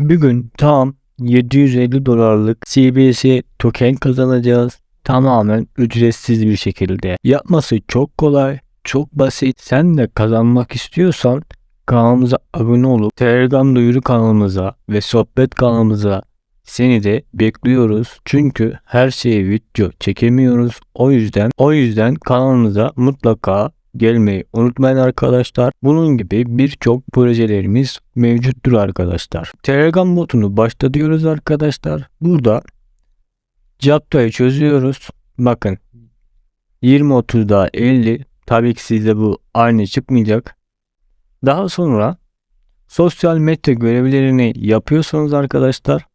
Bir gün tam 750 dolarlık CBC token kazanacağız. Tamamen ücretsiz bir şekilde. Yapması çok kolay, çok basit. Sen de kazanmak istiyorsan kanalımıza abone olup Telegram duyuru kanalımıza ve sohbet kanalımıza seni de bekliyoruz. Çünkü her şeyi video çekemiyoruz. O yüzden o yüzden kanalımıza mutlaka gelmeyi unutmayın arkadaşlar. Bunun gibi birçok projelerimiz mevcuttur arkadaşlar. Telegram botunu başlatıyoruz arkadaşlar. Burada Capta'yı çözüyoruz. Bakın 20 30 daha 50 tabii ki sizde bu aynı çıkmayacak. Daha sonra sosyal medya görevlerini yapıyorsanız arkadaşlar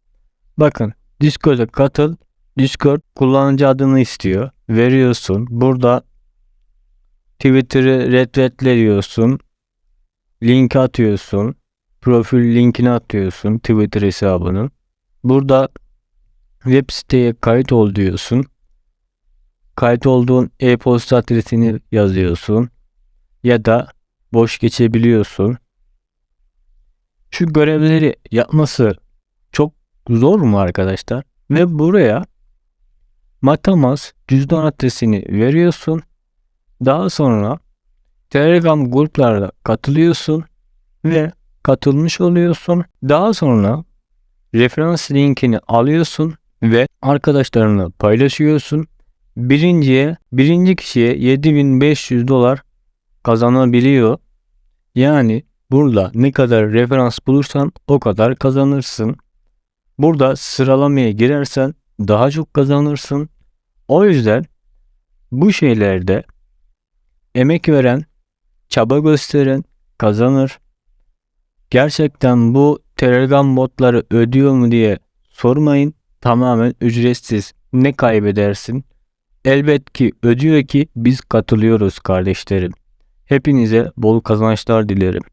bakın Discord'a katıl. Discord kullanıcı adını istiyor. Veriyorsun. Burada Twitter'ı retweetliyorsun. Link atıyorsun. Profil linkini atıyorsun Twitter hesabının. Burada web siteye kayıt ol diyorsun. Kayıt olduğun e-posta adresini yazıyorsun. Ya da boş geçebiliyorsun. Şu görevleri yapması çok zor mu arkadaşlar? Ve buraya Matamask cüzdan adresini veriyorsun. Daha sonra Telegram gruplarına katılıyorsun ve katılmış oluyorsun. Daha sonra referans linkini alıyorsun ve arkadaşlarına paylaşıyorsun. Birinciye, birinci kişiye 7500 dolar kazanabiliyor. Yani burada ne kadar referans bulursan o kadar kazanırsın. Burada sıralamaya girersen daha çok kazanırsın. O yüzden bu şeylerde emek veren, çaba gösteren kazanır. Gerçekten bu Telegram botları ödüyor mu diye sormayın. Tamamen ücretsiz. Ne kaybedersin? Elbet ki ödüyor ki biz katılıyoruz kardeşlerim. Hepinize bol kazançlar dilerim.